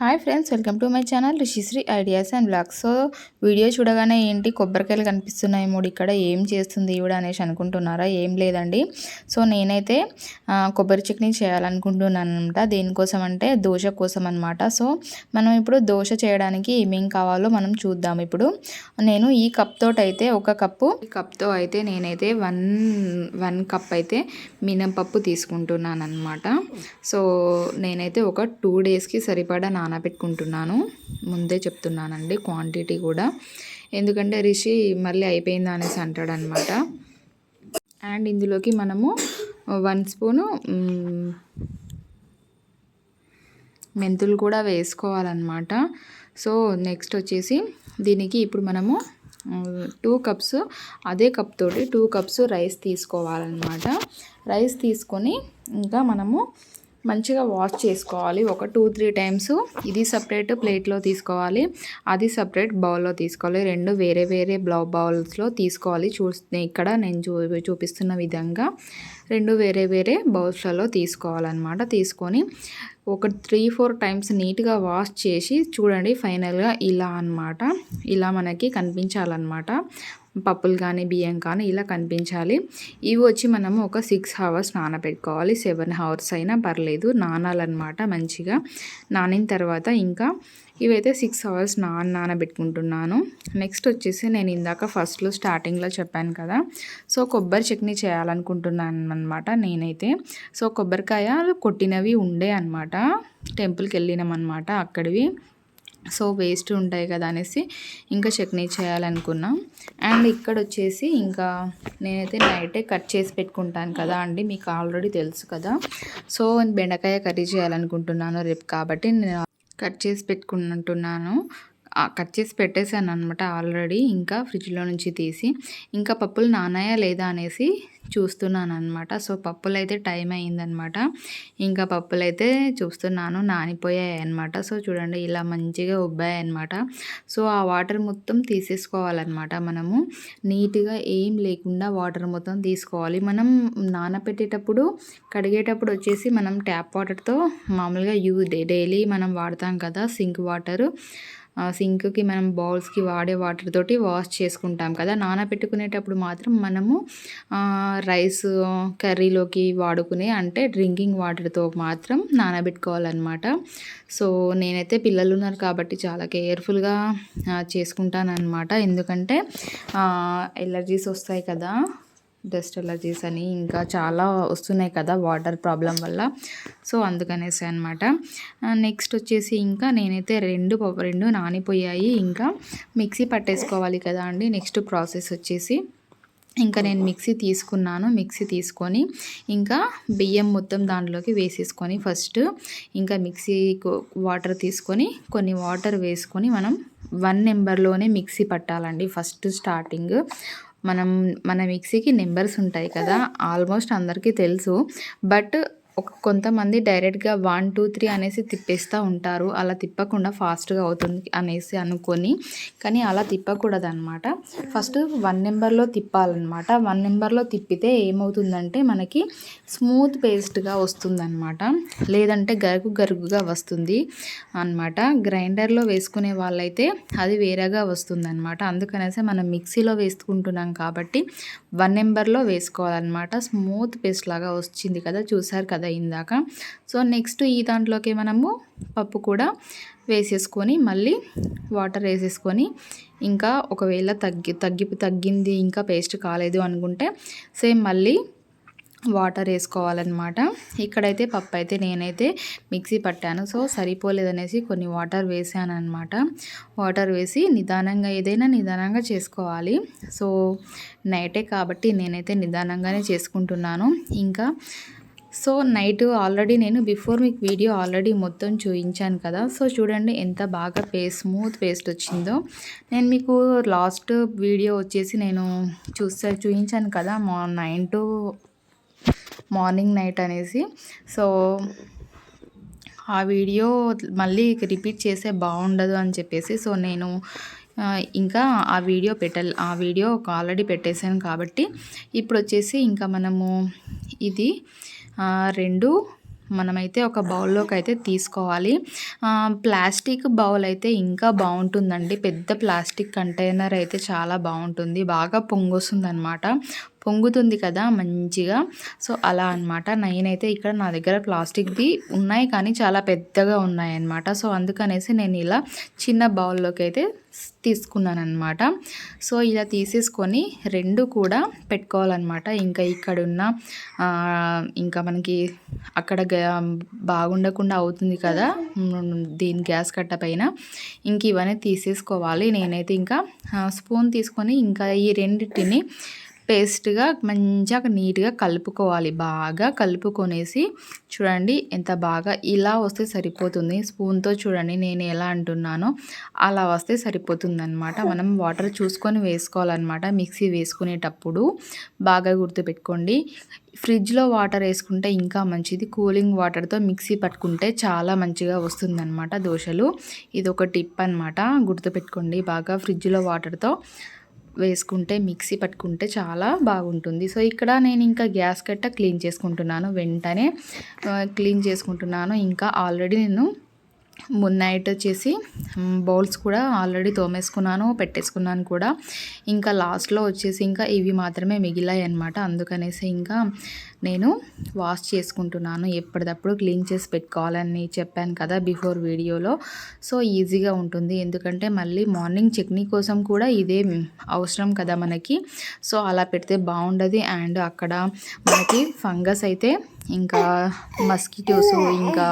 Hi friends welcome to my channel Rishishri ideas and blogs. So video చూడగానే ఏంటి కొబ్బరికాయలు కనిపిస్తున్నాయి మూడు ఇక్కడ ఏం చేస్తుంది ఈవిడ అనేసి అనుకుంటున్నారా? ఏం లేదండి. సో నేనైతే కొబ్బరి చట్నీ చేయాలనుకుంటున్నాను అనమాట దేనికోసం అంటే దోశ కోసం అనమాట సో మనం ఇప్పుడు దోశ చేయడానికి ఏమేం కావాలో మనం చూద్దాం ఇప్పుడు. నేను ఈ కప్ తోటి అయితే ఒక కప్పు ఈ కప్తో అయితే నేనైతే వన్ వన్ కప్ అయితే మినపప్పు తీసుకుంటున్నాను అనమాట సో నేనైతే ఒక టూ డేస్కి సరిపడా నానబెట్టుకుంటున్నాను. ముందే చెప్తున్నానండి క్వాంటిటీ కూడా. ఎందుకంటే రిషి మళ్ళీ అయిపోయిందా అనేసి అంటాడనమాట అండ్ ఇందులోకి మనము వన్ స్పూను మెంతులు కూడా వేసుకోవాలన్నమాట. సో నెక్స్ట్ వచ్చేసి దీనికి ఇప్పుడు మనము టూ కప్స్ అదే కప్ తోటి టూ కప్స్ రైస్ తీసుకోవాలన్నమాట. రైస్ తీసుకొని ఇంకా మనము మంచిగా వాష్ చేసుకోవాలి. ఒక టూ త్రీ టైమ్స్ ఇది సపరేట్ ప్లేట్లో తీసుకోవాలి. అది సపరేట్ బౌల్లో తీసుకోవాలి. రెండు వేరే వేరే బ్లౌ బౌల్స్లో తీసుకోవాలి. చూ ఇక్కడ నేను చూ చూపిస్తున్న విధంగా రెండు వేరే వేరే బౌల్స్లలో తీసుకోవాలన్నమాట. తీసుకొని ఒక త్రీ ఫోర్ టైమ్స్ నీట్గా వాష్ చేసి చూడండి ఫైనల్గా ఇలా అనమాట ఇలా మనకి కనిపించాలన్నమాట. పప్పులు కానీ బియ్యం కానీ ఇలా కనిపించాలి. ఇవి వచ్చి మనము ఒక సిక్స్ అవర్స్ నానబెట్టుకోవాలి. సెవెన్ అవర్స్ అయినా పర్లేదు. నానాలన్నమాట మంచిగా. నానిన తర్వాత ఇంకా ఇవైతే సిక్స్ అవర్స్ నాన నానబెట్టుకుంటున్నాను. నెక్స్ట్ వచ్చేసి నేను ఇందాక ఫస్ట్లో స్టార్టింగ్లో చెప్పాను కదా. సో కొబ్బరి చట్నీ చేయాలనుకుంటున్నాను అనమాట నేనైతే. సో కొబ్బరికాయ కొట్టినవి ఉండే అనమాట టెంపుల్కి వెళ్ళినాం అనమాట అక్కడివి. సో వేస్ట్ ఉంటాయి కదా అనేసి ఇంకా చట్నీ చేయాలనుకున్నాం. అండ్ ఇక్కడ వచ్చేసి ఇంకా నేనైతే నైటే కట్ చేసి పెట్టుకుంటాను కదా అండి మీకు ఆల్రెడీ తెలుసు కదా. సో బెండకాయ కర్రీ చేయాలనుకుంటున్నాను రేపు కాబట్టి నేను కట్ చేసి పెట్టుకుంటున్నాను. కట్ చేసి పెట్టేశాను అనమాట ఆల్రెడీ. ఇంకా ఫ్రిడ్జ్లో నుంచి తీసి ఇంకా పప్పులు నానాయా లేదా అనేసి చూస్తున్నాను అనమాట సో పప్పులు అయితే టైం అయిందనమాట ఇంకా పప్పులు అయితే చూస్తున్నాను నానిపోయాయి అనమాట సో చూడండి ఇలా మంచిగా ఉబ్బాయి అనమాట సో ఆ వాటర్ మొత్తం తీసేసుకోవాలన్నమాట మనము. నీట్గా ఏం లేకుండా వాటర్ మొత్తం తీసుకోవాలి. మనం నానపెట్టేటప్పుడు కడిగేటప్పుడు వచ్చేసి మనం ట్యాప్ వాటర్తో మామూలుగా యూ డైలీ మనం వాడతాం కదా సింక్ వాటర్. సింక్కి మనం బౌల్స్కి వాడే వాటర్ తోటి వాష్ చేసుకుంటాం కదా. నానబెట్టుకునేటప్పుడు మాత్రం మనము రైస్ కర్రీలోకి వాడుకునే అంటే డ్రింకింగ్ వాటర్తో మాత్రం నానబెట్టుకోవాలన్నమాట. సో నేనైతే పిల్లలు ఉన్నారు కాబట్టి చాలా కేర్ఫుల్గా చేసుకుంటాను అనమాట ఎందుకంటే ఎలర్జీస్ వస్తాయి కదా. డస్ట్ ఎలర్జీస్ అని ఇంకా చాలా వస్తున్నాయి కదా వాటర్ ప్రాబ్లం వల్ల. సో అందుకనేసి అనమాట నెక్స్ట్ వచ్చేసి ఇంకా నేనైతే రెండు రెండు నానిపోయాయి. ఇంకా మిక్సీ పట్టేసుకోవాలి కదా అండి. నెక్స్ట్ ప్రాసెస్ వచ్చేసి ఇంకా నేను మిక్సీ తీసుకున్నాను. మిక్సీ తీసుకొని ఇంకా బియ్యం మొత్తం దాంట్లోకి వేసేసుకొని ఫస్ట్ ఇంకా మిక్సీ వాటర్ తీసుకొని కొన్ని వాటర్ వేసుకొని మనం వన్ నెంబర్లోనే మిక్సీ పట్టాలండి ఫస్ట్ స్టార్టింగ్. మనం మన మిక్సీకి నెంబర్స్ ఉంటాయి కదా ఆల్మోస్ట్ అందరికీ తెలుసు. బట్ ఒక కొంతమంది డైరెక్ట్గా వన్ టూ త్రీ అనేసి తిప్పేస్తూ ఉంటారు. అలా తిప్పకుండా ఫాస్ట్గా అవుతుంది అనేసి అనుకొని. కానీ అలా తిప్పకూడదు అనమాట ఫస్ట్ వన్ నెంబర్లో తిప్పాలన్నమాట. వన్ నెంబర్లో తిప్పితే ఏమవుతుందంటే మనకి స్మూత్ పేస్ట్గా వస్తుందన్నమాట. లేదంటే గరుగు గరుగుగా వస్తుంది అనమాట గ్రైండర్లో వేసుకునే వాళ్ళైతే అది వేరేగా వస్తుందన్నమాట. అందుకనేసి మనం మిక్సీలో వేసుకుంటున్నాం కాబట్టి వన్ నెంబర్లో వేసుకోవాలన్నమాట. స్మూత్ పేస్ట్ లాగా వచ్చింది కదా చూసారు కదా కదా ఇందాక సో నెక్స్ట్ ఈ దాంట్లోకి మనము పప్పు కూడా వేసేసుకొని మళ్ళీ వాటర్ వేసేసుకొని ఇంకా ఒకవేళ తగ్గి తగ్గి తగ్గింది ఇంకా పేస్ట్ కాలేదు అనుకుంటే సేమ్ మళ్ళీ వాటర్ వేసుకోవాలన్నమాట. ఇక్కడైతే పప్పు అయితే నేనైతే మిక్సీ పట్టాను. సో సరిపోలేదనేసి కొన్ని వాటర్ వేసాను అనమాట వాటర్ వేసి నిదానంగా ఏదైనా నిదానంగా చేసుకోవాలి. సో నైటే కాబట్టి నేనైతే నిదానంగానే చేసుకుంటున్నాను. ఇంకా సో నైట్ ఆల్రెడీ నేను బిఫోర్ మీకు వీడియో ఆల్రెడీ మొత్తం చూపించాను కదా. సో చూడండి ఎంత బాగా పేస్ట్ స్మూత్ పేస్ట్ వచ్చిందో. నేను మీకు లాస్ట్ వీడియో వచ్చేసి నేను చూస్తే చూపించాను కదా మా నైన్ టు మార్నింగ్ నైట్ అనేసి. సో ఆ వీడియో మళ్ళీ రిపీట్ చేస్తే బాగుండదు అని చెప్పేసి. సో నేను ఇంకా ఆ వీడియో పెట్టాలి ఆ వీడియో ఆల్రెడీ పెట్టేశాను కాబట్టి. ఇప్పుడు వచ్చేసి ఇంకా మనము ఇది రెండు మనమైతే ఒక బౌల్లోకి అయితే తీసుకోవాలి ప్లాస్టిక్ బౌల్ అయితే ఇంకా బాగుంటుందండి. పెద్ద ప్లాస్టిక్ కంటైనర్ అయితే చాలా బాగుంటుంది. బాగా పొంగొస్తుంది అనమాట పొంగుతుంది కదా మంచిగా. సో అలా అనమాట నేనైతే ఇక్కడ నా దగ్గర ప్లాస్టిక్ది ఉన్నాయి కానీ చాలా పెద్దగా ఉన్నాయి అనమాట సో అందుకనేసి నేను ఇలా చిన్న బౌల్లోకి అయితే తీసుకున్నాను అనమాట సో ఇలా తీసేసుకొని రెండు కూడా పెట్టుకోవాలన్నమాట. ఇంకా ఇక్కడున్న ఇంకా మనకి అక్కడ బాగుండకుండా అవుతుంది కదా దీని గ్యాస్ కట్ట పైన. ఇంక ఇవన్నీ తీసేసుకోవాలి. నేనైతే ఇంకా స్పూన్ తీసుకొని ఇంకా ఈ రెండింటిని పేస్ట్గా మంచిగా నీట్గా కలుపుకోవాలి. బాగా కలుపుకొనేసి చూడండి ఎంత బాగా ఇలా వస్తే సరిపోతుంది. స్పూన్తో చూడండి నేను ఎలా అంటున్నానో అలా వస్తే సరిపోతుంది అనమాట మనం వాటర్ చూసుకొని వేసుకోవాలన్నమాట. మిక్సీ వేసుకునేటప్పుడు బాగా గుర్తుపెట్టుకోండి. ఫ్రిడ్జ్లో వాటర్ వేసుకుంటే ఇంకా మంచిది. కూలింగ్ వాటర్తో మిక్సీ పట్టుకుంటే చాలా మంచిగా వస్తుందన్నమాట దోశలు. ఇది ఒక టిప్ అనమాట గుర్తుపెట్టుకోండి బాగా ఫ్రిడ్జ్లో వాటర్తో వేసుకుంటే మిక్సీ పట్టుకుంటే చాలా బాగుంటుంది. సో ఇక్కడ నేను ఇంకా గ్యాస్ కట్ట క్లీన్ చేసుకుంటున్నాను. వెంటనే క్లీన్ చేసుకుంటున్నాను. ఇంకా ఆల్రెడీ నేను నైట్ వచ్చేసి బౌల్స్ కూడా ఆల్రెడీ తోమేసుకున్నాను పెట్టేసుకున్నాను కూడా. ఇంకా లాస్ట్లో వచ్చేసి ఇంకా ఇవి మాత్రమే మిగిలాయి అనమాట అందుకనేసి ఇంకా నేను వాష్ చేసుకుంటున్నాను. ఎప్పటికప్పుడు క్లీన్ చేసి పెట్టుకోవాలని చెప్పాను కదా బిఫోర్ వీడియోలో. సో ఈజీగా ఉంటుంది. ఎందుకంటే మళ్ళీ మార్నింగ్ చట్నీ కోసం కూడా ఇదే అవసరం కదా మనకి. సో అలా పెడితే బాగుండదు. అండ్ అక్కడ మనకి ఫంగస్ అయితే ఇంకా మస్కిటోస్ ఇంకా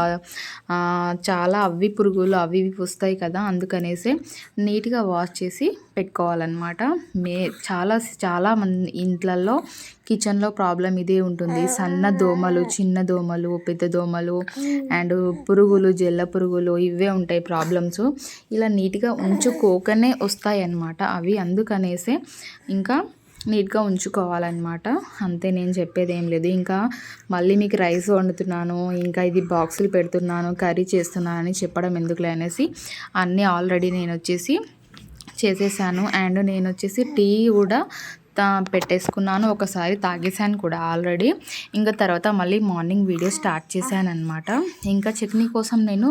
చాలా అవి పురుగులు అవి ఇవి వస్తాయి కదా అందుకనేసి నీట్గా వాష్ చేసి పెట్టుకోవాలన్నమాట. మే చాలా చాలా మంది ఇంట్లల్లో కిచెన్లో ప్రాబ్లం ఇదే ఉంటుంది. సన్న దోమలు చిన్న దోమలు పెద్ద దోమలు అండ్ పురుగులు జల్ల పురుగులు ఇవే ఉంటాయి ప్రాబ్లమ్స్. ఇలా నీట్గా ఉంచుకోకనే వస్తాయి అన్నమాట అవి. అందుకనేసే ఇంకా నీట్గా ఉంచుకోవాలన్నమాట. అంతే నేను చెప్పేది ఏం లేదు. ఇంకా మళ్ళీ మీకు రైస్ వండుతున్నాను ఇంకా ఇది బాక్సులు పెడుతున్నాను కర్రీ చేస్తున్నాను అని చెప్పడం ఎందుకులే అనేసి అన్నీ ఆల్రెడీ నేను వచ్చేసి చేసేసాను. అండ్ నేను వచ్చేసి టీ కూడా పెట్టేసుకున్నాను. ఒకసారి తాగేసాను కూడా ఆల్రెడీ. ఇంకా తర్వాత మళ్ళీ మార్నింగ్ వీడియో స్టార్ట్ చేశాను అనమాట ఇంకా చట్నీ కోసం నేను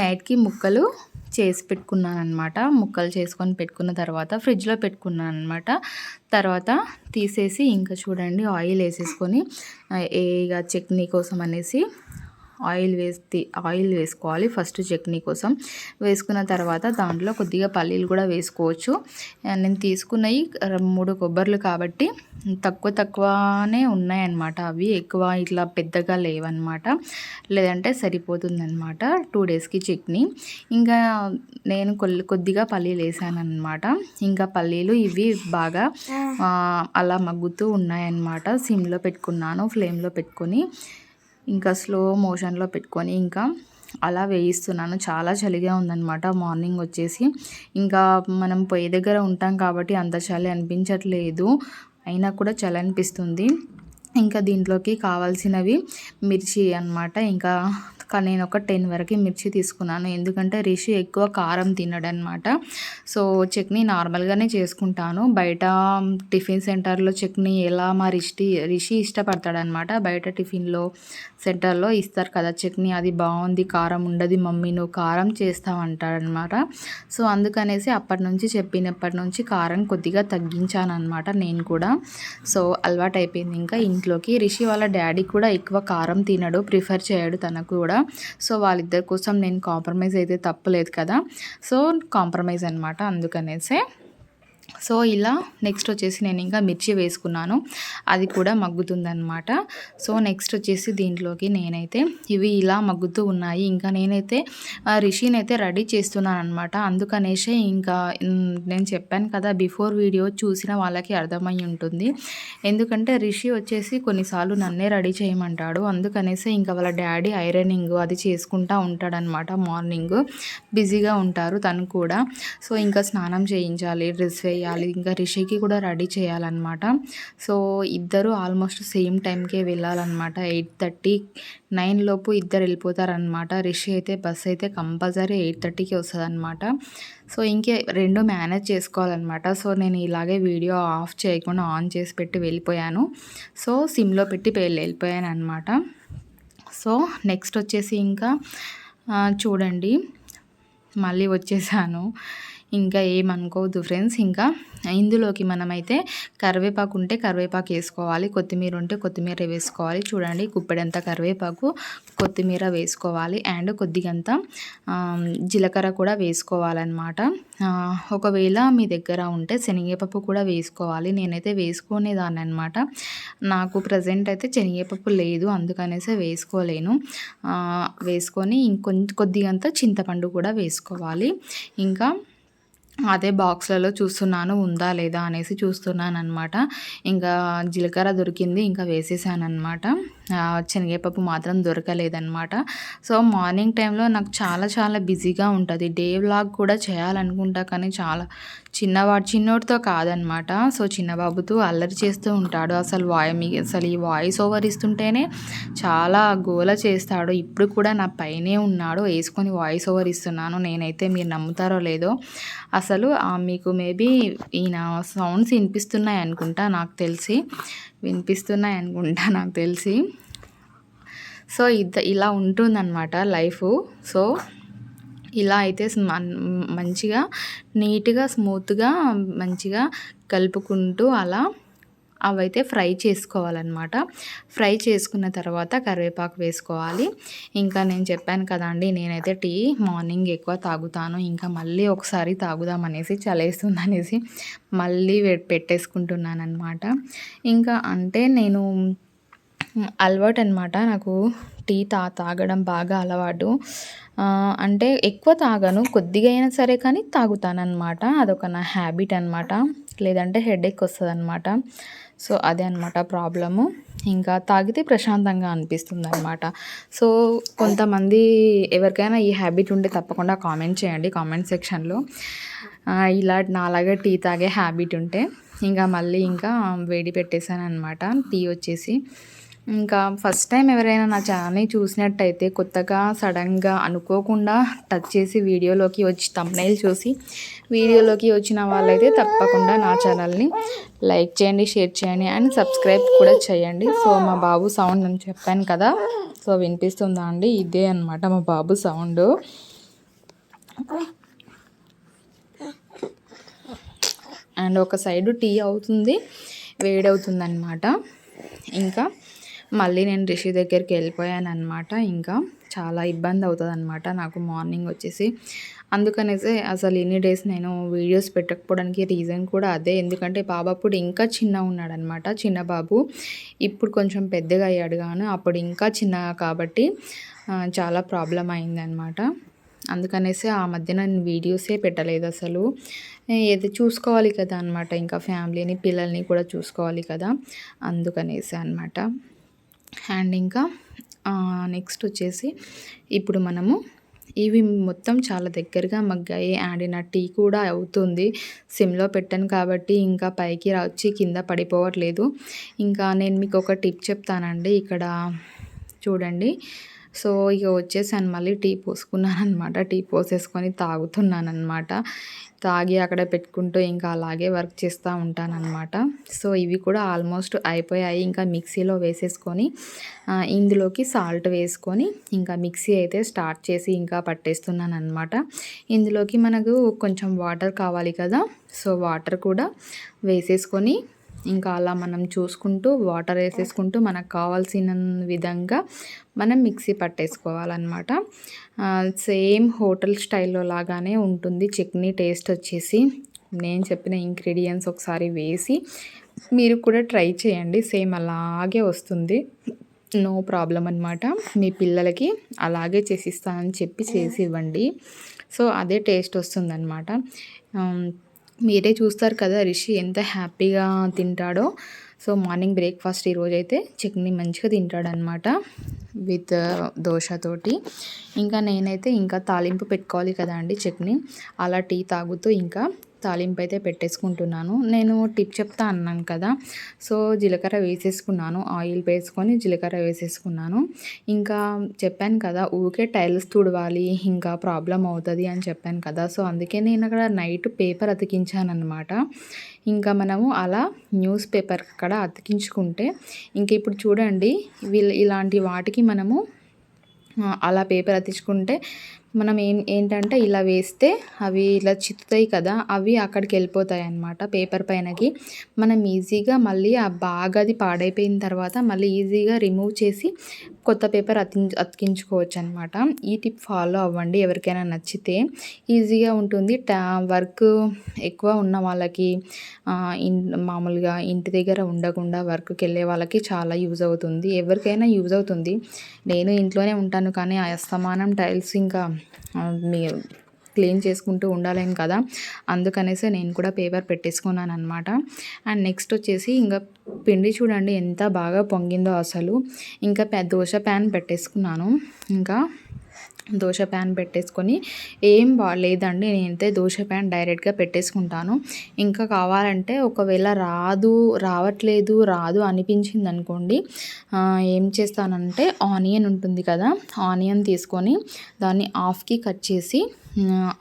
నైట్కి ముక్కలు చేసి పెట్టుకున్నాను అనమాట ముక్కలు చేసుకొని పెట్టుకున్న తర్వాత ఫ్రిడ్జ్లో పెట్టుకున్నాను అనమాట తర్వాత తీసేసి ఇంకా చూడండి ఆయిల్ వేసేసుకొని ఇక చట్నీ కోసం అనేసి ఆయిల్ వేసి ఆయిల్ వేసుకోవాలి ఫస్ట్ చట్నీ కోసం. వేసుకున్న తర్వాత దాంట్లో కొద్దిగా పల్లీలు కూడా వేసుకోవచ్చు. నేను తీసుకున్నవి మూడు కొబ్బర్లు కాబట్టి తక్కువ తక్కువనే ఉన్నాయన్నమాట. అవి ఎక్కువ ఇట్లా పెద్దగా లేవన్నమాట. లేదంటే సరిపోతుందన్నమాట టూ డేస్కి చట్నీ. ఇంకా నేను కొద్దిగా పల్లీలు వేసాను ఇంకా పల్లీలు ఇవి బాగా అలా మగ్గుతూ ఉన్నాయన్నమాట. సిమ్లో పెట్టుకున్నాను ఫ్లేమ్లో పెట్టుకొని. ఇంకా స్లో మోషన్లో పెట్టుకొని ఇంకా అలా వేయిస్తున్నాను. చాలా చలిగా ఉందన్నమాట. మార్నింగ్ వచ్చేసి. ఇంకా మనం పొయ్యి దగ్గర ఉంటాం కాబట్టి అంత చలి అనిపించట్లేదు. అయినా కూడా చలి అనిపిస్తుంది. ఇంకా దీంట్లోకి కావాల్సినవి మిర్చి అనమాట ఇంకా నేను ఒక టెన్ వరకు మిర్చి తీసుకున్నాను. ఎందుకంటే రిషి ఎక్కువ కారం తినడనమాట సో చట్నీ నార్మల్గానే చేసుకుంటాను. బయట టిఫిన్ సెంటర్లో చట్నీ ఎలా మా రిషి రిషి ఇష్టపడతాడనమాట బయట టిఫిన్లో సెంటర్లో ఇస్తారు కదా చట్నీ అది బాగుంది కారం ఉండదు మమ్మీ నువ్వు కారం చేస్తావంటాడనమాట సో అందుకనేసి అప్పటి నుంచి చెప్పినప్పటి నుంచి కారం కొద్దిగా తగ్గించాను అనమాట నేను కూడా. సో అలవాటు అయిపోయింది ఇంకా ఇంట్లోకి రిషి వాళ్ళ డాడీ కూడా ఎక్కువ కారం తినడు ప్రిఫర్ చేయడు తనకు కూడా. సో వాళ్ళిద్దరి కోసం నేను కాంప్రమైజ్ అయితే తప్పలేదు కదా. సో కాంప్రమైజ్ అనమాట అందుకనేసే. సో ఇలా నెక్స్ట్ వచ్చేసి నేను ఇంకా మిర్చి వేసుకున్నాను. అది కూడా మగ్గుతుందనమాట సో నెక్స్ట్ వచ్చేసి దీంట్లోకి నేనైతే ఇవి ఇలా మగ్గుతూ ఉన్నాయి. ఇంకా నేనైతే రిషిని అయితే రెడీ చేస్తున్నాను అనమాట అందుకనేసే ఇంకా నేను చెప్పాను కదా బిఫోర్ వీడియో చూసిన వాళ్ళకి అర్థమై ఉంటుంది. ఎందుకంటే రిషి వచ్చేసి కొన్నిసార్లు నన్నే రెడీ చేయమంటాడు. అందుకనేసి ఇంకా వాళ్ళ డాడీ ఐరనింగ్ అది చేసుకుంటా ఉంటాడనమాట మార్నింగ్. బిజీగా ఉంటారు తను కూడా. సో ఇంకా స్నానం చేయించాలి డ్రెస్ వేయాలి చేయాలి ఇంకా రిషికి కూడా రెడీ చేయాలన్నమాట. సో ఇద్దరు ఆల్మోస్ట్ సేమ్ టైంకే వెళ్ళాలన్నమాట. ఎయిట్ థర్టీ నైన్ లోపు ఇద్దరు వెళ్ళిపోతారనమాట రిషి అయితే బస్ అయితే కంపల్సరీ ఎయిట్ థర్టీకి వస్తుంది అనమాట సో ఇంకే రెండు మేనేజ్ చేసుకోవాలన్నమాట. సో నేను ఇలాగే వీడియో ఆఫ్ చేయకుండా ఆన్ చేసి పెట్టి వెళ్ళిపోయాను. సో సిమ్లో పెట్టి వెళ్ళిపోయాను అనమాట సో నెక్స్ట్ వచ్చేసి ఇంకా చూడండి. మళ్ళీ వచ్చేసాను. ఇంకా ఏమనుకోవద్దు ఫ్రెండ్స్. ఇంకా ఇందులోకి మనమైతే కరివేపాకు ఉంటే కరివేపాకు వేసుకోవాలి. కొత్తిమీర ఉంటే కొత్తిమీర వేసుకోవాలి. చూడండి కుప్పెడంత కరివేపాకు కొత్తిమీర వేసుకోవాలి. అండ్ కొద్దిగంత జీలకర్ర కూడా వేసుకోవాలన్నమాట. ఒకవేళ మీ దగ్గర ఉంటే శనగపప్పు కూడా వేసుకోవాలి. నేనైతే వేసుకునేదాన్ని అనమాట నాకు ప్రజెంట్ అయితే శనగపప్పు లేదు. అందుకనేసి వేసుకోలేను. వేసుకొని ఇంకొంచెం కొద్దిగంత చింతపండు కూడా వేసుకోవాలి. ఇంకా అదే బాక్స్లలో చూస్తున్నాను ఉందా లేదా అనేసి చూస్తున్నాను అనమాట ఇంకా జీలకర్ర దొరికింది ఇంకా వేసేసాను అనమాట శనగపప్పు మాత్రం దొరకలేదన్నమాట. సో మార్నింగ్ టైంలో నాకు చాలా చాలా బిజీగా ఉంటుంది. డే వ్లాగ్ కూడా చేయాలనుకుంటా కానీ చాలా చిన్నవాడు చిన్నోడితో కాదనమాట సో చిన్నబాబుతో అల్లరి చేస్తూ ఉంటాడు. అసలు వాయి అసలు ఈ వాయిస్ ఓవర్ ఇస్తుంటేనే చాలా గోల చేస్తాడు. ఇప్పుడు కూడా నా పైనే ఉన్నాడు. వేసుకొని వాయిస్ ఓవర్ ఇస్తున్నాను. నేనైతే మీరు నమ్ముతారో లేదో అసలు మీకు మేబీ ఈయన సౌండ్స్ వినిపిస్తున్నాయి అనుకుంటా నాకు తెలిసి. వినిపిస్తున్నాయి అనుకుంటా నాకు తెలిసి. సో ఇద్ద ఇలా ఉంటుందన్నమాట లైఫ్. సో ఇలా అయితే మంచిగా నీట్గా స్మూత్గా మంచిగా కలుపుకుంటూ అలా అవైతే ఫ్రై చేసుకోవాలన్నమాట. ఫ్రై చేసుకున్న తర్వాత కరివేపాకు వేసుకోవాలి. ఇంకా నేను చెప్పాను కదండి నేనైతే టీ మార్నింగ్ ఎక్కువ తాగుతాను. ఇంకా మళ్ళీ ఒకసారి తాగుదామనేసి చలేస్తుంది అనేసి మళ్ళీ పెట్టేసుకుంటున్నాను అనమాట ఇంకా అంటే నేను అలవాటు అనమాట నాకు టీ తా తాగడం బాగా అలవాటు. అంటే ఎక్కువ తాగను. కొద్దిగా అయినా సరే కానీ తాగుతానమాట అదొక నా హ్యాబిట్ అనమాట లేదంటే హెడేక్ వస్తుంది అనమాట సో అదే అనమాట ప్రాబ్లము. ఇంకా తాగితే ప్రశాంతంగా అనిపిస్తుంది అనమాట సో కొంతమంది ఎవరికైనా ఈ హ్యాబిట్ ఉంటే తప్పకుండా కామెంట్ చేయండి కామెంట్ సెక్షన్లో. ఇలా నాలాగా టీ తాగే హ్యాబిట్ ఉంటే. ఇంకా మళ్ళీ ఇంకా వేడి పెట్టేశాను అనమాట టీ వచ్చేసి. ఇంకా ఫస్ట్ టైం ఎవరైనా నా ఛానల్ని చూసినట్టయితే కొత్తగా సడన్గా అనుకోకుండా టచ్ చేసి వీడియోలోకి వచ్చి తమ్నైల్ చూసి వీడియోలోకి వచ్చిన వాళ్ళైతే తప్పకుండా నా ఛానల్ని లైక్ చేయండి షేర్ చేయండి అండ్ సబ్స్క్రైబ్ కూడా చేయండి. సో మా బాబు సౌండ్ అని చెప్పాను కదా సో వినిపిస్తుందా అండి? ఇదే అనమాట మా బాబు సౌండ్ అండ్ ఒక సైడు టీ అవుతుంది వేడవుతుంది అనమాట ఇంకా మళ్ళీ నేను రిషి దగ్గరికి వెళ్ళిపోయాను అనమాట ఇంకా చాలా ఇబ్బంది అవుతుంది అనమాట నాకు మార్నింగ్ వచ్చేసి. అందుకనేసి అసలు ఎన్ని డేస్ నేను వీడియోస్ పెట్టకపోవడానికి రీజన్ కూడా అదే. ఎందుకంటే బాబు అప్పుడు ఇంకా చిన్న ఉన్నాడనమాట చిన్న బాబు ఇప్పుడు కొంచెం పెద్దగా అయ్యాడు కానీ అప్పుడు ఇంకా చిన్న కాబట్టి చాలా ప్రాబ్లం అయిందనమాట అందుకనేసి ఆ మధ్య నేను వీడియోసే పెట్టలేదు అసలు. ఏది చూసుకోవాలి కదా అనమాట ఇంకా ఫ్యామిలీని పిల్లల్ని కూడా చూసుకోవాలి కదా. అందుకనేసి అనమాట అండ్ ఇంకా నెక్స్ట్ వచ్చేసి ఇప్పుడు మనము ఇవి మొత్తం చాలా దగ్గరగా మగ్గాయి అండ్ నా టీ కూడా అవుతుంది. సిమ్లో పెట్టాను కాబట్టి ఇంకా పైకి వచ్చి కింద పడిపోవట్లేదు. ఇంకా నేను మీకు ఒక టిప్ చెప్తానండి. ఇక్కడ చూడండి. సో ఇక వచ్చేసాను మళ్ళీ టీ పోసుకున్నాను అనమాట టీ పోసేసుకొని తాగుతున్నాను అనమాట తాగి అక్కడ పెట్టుకుంటూ ఇంకా అలాగే వర్క్ చేస్తూ ఉంటానన్నమాట. సో ఇవి కూడా ఆల్మోస్ట్ అయిపోయాయి. ఇంకా మిక్సీలో వేసేసుకొని ఇందులోకి సాల్ట్ వేసుకొని ఇంకా మిక్సీ అయితే స్టార్ట్ చేసి ఇంకా పట్టేస్తున్నాను అనమాట ఇందులోకి మనకు కొంచెం వాటర్ కావాలి కదా. సో వాటర్ కూడా వేసేసుకొని ఇంకా అలా మనం చూసుకుంటూ వాటర్ వేసేసుకుంటూ మనకు కావాల్సిన విధంగా మనం మిక్సీ పట్టేసుకోవాలన్నమాట. సేమ్ హోటల్ స్టైల్లో లాగానే ఉంటుంది. చట్నీ టేస్ట్ వచ్చేసి నేను చెప్పిన ఇంగ్రీడియంట్స్ ఒకసారి వేసి మీరు కూడా ట్రై చేయండి. సేమ్ అలాగే వస్తుంది. నో ప్రాబ్లం అనమాట మీ పిల్లలకి అలాగే చేసిస్తానని చెప్పి చేసి ఇవ్వండి సో అదే టేస్ట్ వస్తుందన్నమాట. మీరే చూస్తారు కదా రిషి ఎంత హ్యాపీగా తింటాడో. సో మార్నింగ్ బ్రేక్ఫాస్ట్ ఈరోజు అయితే చట్నీ మంచిగా తింటాడనమాట విత్ దోశతోటి ఇంకా నేనైతే ఇంకా తాలింపు పెట్టుకోవాలి కదా అండి చట్నీ. అలా టీ తాగుతూ ఇంకా తాలింపు అయితే పెట్టేసుకుంటున్నాను. నేను టిప్ చెప్తా అన్నాను కదా. సో జీలకర్ర వేసేసుకున్నాను. ఆయిల్ వేసుకొని జీలకర్ర వేసేసుకున్నాను. ఇంకా చెప్పాను కదా ఊకే టైల్స్ తుడవాలి ఇంకా ప్రాబ్లం అవుతుంది అని చెప్పాను కదా. సో అందుకే నేను అక్కడ నైట్ పేపర్ అతికించాను అనమాట ఇంకా మనము అలా న్యూస్ పేపర్ అక్కడ అతికించుకుంటే ఇంక ఇప్పుడు చూడండి వీళ్ళు ఇలాంటి వాటికి మనము అలా పేపర్ అతికించుకుంటే మనం ఏం ఏంటంటే ఇలా వేస్తే అవి ఇలా చిత్తుతాయి కదా అవి అక్కడికి వెళ్ళిపోతాయి అన్నమాట పేపర్ పైనకి. మనం ఈజీగా మళ్ళీ ఆ బాగా అది పాడైపోయిన తర్వాత మళ్ళీ ఈజీగా రిమూవ్ చేసి కొత్త పేపర్ అతి అతికించుకోవచ్చు అనమాట ఈ టిప్ ఫాలో అవ్వండి ఎవరికైనా నచ్చితే. ఈజీగా ఉంటుంది. టా వర్క్ ఎక్కువ ఉన్న వాళ్ళకి ఇన్ మామూలుగా ఇంటి దగ్గర ఉండకుండా వర్క్కి వెళ్ళే వాళ్ళకి చాలా యూజ్ అవుతుంది. ఎవరికైనా యూజ్ అవుతుంది. నేను ఇంట్లోనే ఉంటాను కానీ ఆ అస్తమానం టైల్స్ ఇంకా మీ క్లీన్ చేసుకుంటూ ఉండాలేం కదా. అందుకనేసి నేను కూడా పేపర్ పెట్టేసుకున్నాను అనమాట అండ్ నెక్స్ట్ వచ్చేసి ఇంకా పిండి చూడండి ఎంత బాగా పొంగిందో అసలు. ఇంకా పెద్ద దోశ ప్యాన్ పెట్టేసుకున్నాను. ఇంకా దోశ ప్యాన్ పెట్టేసుకొని ఏం బాగాలేదండి నేనైతే దోశ ప్యాన్ డైరెక్ట్గా పెట్టేసుకుంటాను. ఇంకా కావాలంటే ఒకవేళ రాదు రావట్లేదు రాదు అనిపించింది అనుకోండి ఏం చేస్తానంటే ఆనియన్ ఉంటుంది కదా ఆనియన్ తీసుకొని దాన్ని హాఫ్కి కట్ చేసి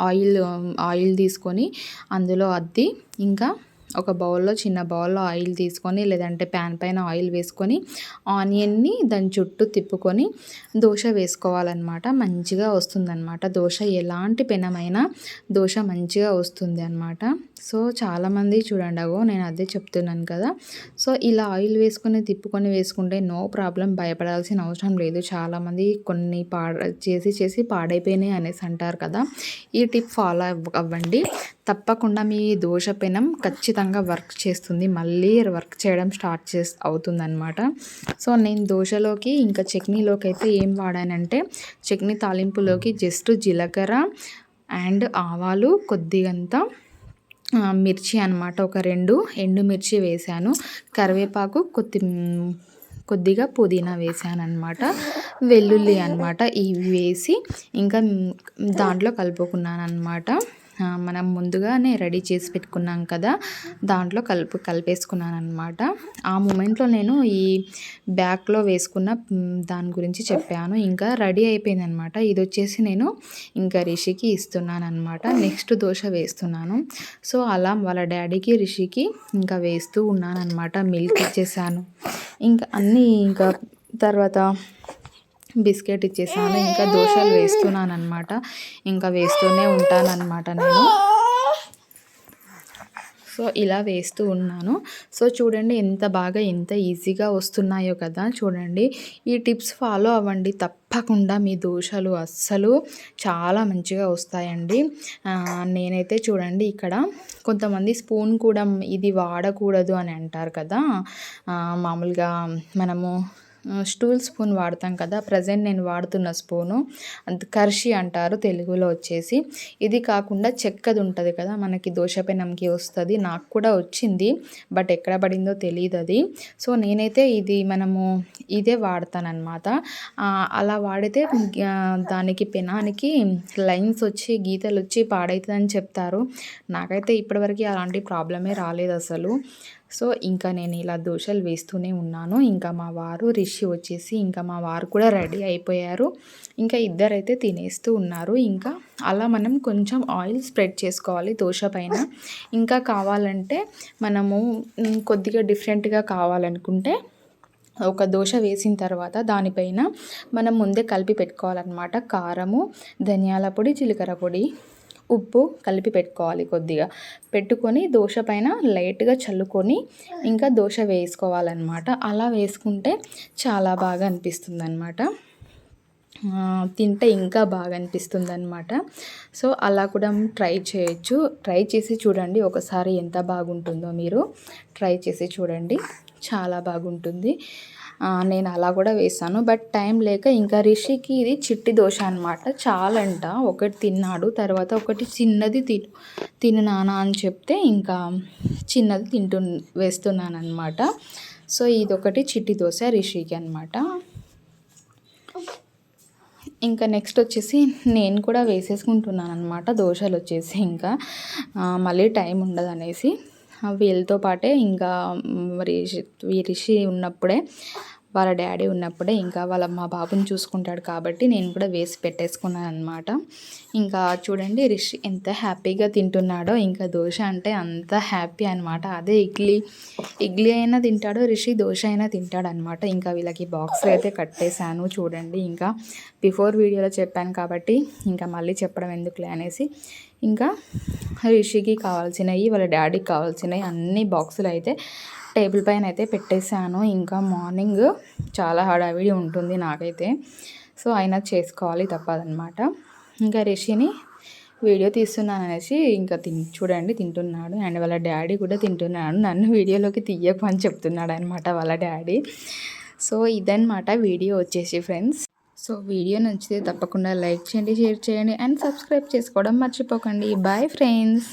ఆయిల్ ఆయిల్ తీసుకొని అందులో అద్ది ఇంకా ఒక బౌల్లో చిన్న బౌల్లో ఆయిల్ తీసుకొని లేదంటే ప్యాన్ పైన ఆయిల్ వేసుకొని ఆనియన్ని దాని చుట్టూ తిప్పుకొని దోశ వేసుకోవాలన్నమాట. మంచిగా వస్తుందన్నమాట. దోశ ఎలాంటి పెనమైనా దోశ మంచిగా వస్తుంది అన్నమాట సో చాలామంది చూడండి అగో నేను అదే చెప్తున్నాను కదా. సో ఇలా ఆయిల్ వేసుకొని తిప్పుకొని వేసుకుంటే నో ప్రాబ్లం భయపడాల్సిన అవసరం లేదు. చాలామంది కొన్ని పాడ చేసి చేసి పాడైపోయినాయి అనేసి అంటారు కదా. ఈ టిప్ ఫాలో అవ్వ- అవ్వండి. తప్పకుండా మీ దోశ పెనం ఖచ్చితంగా వర్క్ చేస్తుంది. మళ్ళీ వర్క్ చేయడం స్టార్ట్ చే అవుతుందన్నమాట. సో నేను దోశలోకి ఇంకా చట్నీలోకి అయితే ఏం వాడానంటే చట్నీ తాలింపులోకి జస్ట్ జీలకర్ర అండ్ ఆవాలు కొద్దిగంత మిర్చి అనమాట ఒక రెండు ఎండుమిర్చి వేశాను. కరివేపాకు కొద్ది కొద్దిగా పుదీనా వేసాను అనమాట వెల్లుల్లి అనమాట ఇవి వేసి ఇంకా దాంట్లో కలుపుకున్నాను అనమాట మనం ముందుగానే రెడీ చేసి పెట్టుకున్నాం కదా దాంట్లో కలుపు కలిపేసుకున్నాను అనమాట ఆ మూమెంట్లో నేను ఈ బ్యాగ్లో వేసుకున్న దాని గురించి చెప్పాను. ఇంకా రెడీ అయిపోయింది అనమాట ఇది వచ్చేసి నేను ఇంకా రిషికి ఇస్తున్నాను అనమాట నెక్స్ట్ దోశ వేస్తున్నాను. సో అలా వాళ్ళ డాడీకి రిషికి ఇంకా వేస్తూ ఉన్నాను అనమాట మిల్క్ ఇచ్చేసాను. ఇంకా అన్నీ ఇంకా తర్వాత బిస్కెట్ ఇచ్చేసాను ఇంకా దోశలు వేస్తున్నాను అనమాట ఇంకా వేస్తూనే ఉంటాను అనమాట నేను. సో ఇలా వేస్తూ ఉన్నాను. సో చూడండి ఎంత బాగా ఎంత ఈజీగా వస్తున్నాయో కదా. చూడండి ఈ టిప్స్ ఫాలో అవ్వండి. తప్పకుండా మీ దోశలు అస్సలు చాలా మంచిగా వస్తాయండి. నేనైతే చూడండి ఇక్కడ కొంతమంది స్పూన్ కూడా ఇది వాడకూడదు అని అంటారు కదా. మామూలుగా మనము స్టూల్ స్పూన్ వాడతాం కదా ప్రజెంట్ నేను వాడుతున్న స్పూను. అంత కర్షి అంటారు తెలుగులో వచ్చేసి. ఇది కాకుండా చెక్కది ఉంటుంది కదా మనకి దోశపెనంకి వస్తుంది నాకు కూడా వచ్చింది బట్ ఎక్కడ పడిందో తెలియదు అది. సో నేనైతే ఇది మనము ఇదే వాడతానన్నమాట. అలా వాడితే దానికి పెనానికి లైన్స్ వచ్చి గీతలు వచ్చి పాడవుతుందని చెప్తారు. నాకైతే ఇప్పటివరకు అలాంటి ప్రాబ్లమే రాలేదు అసలు. సో ఇంకా నేను ఇలా దోశలు వేస్తూనే ఉన్నాను. ఇంకా మా వారు రిషి వచ్చేసి ఇంకా మా వారు కూడా రెడీ అయిపోయారు. ఇంకా ఇద్దరైతే తినేస్తూ ఉన్నారు. ఇంకా అలా మనం కొంచెం ఆయిల్ స్ప్రెడ్ చేసుకోవాలి దోశ పైన. ఇంకా కావాలంటే మనము కొద్దిగా డిఫరెంట్గా కావాలనుకుంటే ఒక దోశ వేసిన తర్వాత దానిపైన మనం ముందే కలిపి పెట్టుకోవాలన్నమాట. కారము ధనియాల పొడి జీలకర్ర పొడి. ఉప్పు కలిపి పెట్టుకోవాలి కొద్దిగా. పెట్టుకొని దోశ పైన లైట్గా చల్లుకొని ఇంకా దోశ వేసుకోవాలన్నమాట. అలా వేసుకుంటే చాలా బాగా అనిపిస్తుంది అనమాట తింటే ఇంకా బాగా అనిపిస్తుంది అనమాట సో అలా కూడా ట్రై చేయొచ్చు. ట్రై చేసి చూడండి ఒకసారి ఎంత బాగుంటుందో మీరు. ట్రై చేసి చూడండి. చాలా బాగుంటుంది. నేను అలా కూడా వేసాను బట్ టైం లేక ఇంకా రిషికి ఇది చిట్టి దోశ అనమాట చాలంట. ఒకటి తిన్నాడు తర్వాత ఒకటి చిన్నది తిను తిను అని చెప్తే ఇంకా చిన్నది తింటు వేస్తున్నాను అనమాట సో ఇది ఒకటి చిట్టి దోశ రిషికి అనమాట ఇంకా నెక్స్ట్ వచ్చేసి నేను కూడా వేసేసుకుంటున్నాను అనమాట దోశలు వచ్చేసి ఇంకా. మళ్ళీ టైం ఉండదు అనేసి వీళ్ళతో పాటే ఇంకా రిషి రిషి ఉన్నప్పుడే వాళ్ళ డాడీ ఉన్నప్పుడే ఇంకా వాళ్ళ మా బాబుని చూసుకుంటాడు కాబట్టి నేను కూడా వేసి పెట్టేసుకున్నాను అనమాట ఇంకా చూడండి రిషి ఎంత హ్యాపీగా తింటున్నాడో ఇంకా దోశ అంటే అంత హ్యాపీ అనమాట అదే ఇడ్లీ ఇడ్లీ అయినా తింటాడు రిషి దోశ అయినా తింటాడు అనమాట ఇంకా వీళ్ళకి బాక్స్ అయితే కట్టేశాను చూడండి. ఇంకా బిఫోర్ వీడియోలో చెప్పాను కాబట్టి ఇంకా మళ్ళీ చెప్పడం ఎందుకులే అనేసి. ఇంకా రిషికి కావాల్సినవి వాళ్ళ డాడీకి కావాల్సినవి అన్ని బాక్సులు అయితే టేబుల్ పైన అయితే పెట్టేశాను. ఇంకా మార్నింగ్ చాలా హడావిడి ఉంటుంది నాకైతే. సో అయినా చేసుకోవాలి తప్పదనమాట ఇంకా రిషిని వీడియో తీస్తున్నాను అనేసి ఇంకా తిన్ చూడండి తింటున్నాడు. అండ్ వాళ్ళ డాడీ కూడా తింటున్నాడు. నన్ను వీడియోలోకి తీయకు అని చెప్తున్నాడు అనమాట వాళ్ళ డాడీ. సో ఇదనమాట వీడియో వచ్చేసి ఫ్రెండ్స్. సో వీడియో నచ్చితే తప్పకుండా లైక్ చేయండి షేర్ చేయండి అండ్ సబ్స్క్రైబ్ చేసుకోవడం మర్చిపోకండి. Bye friends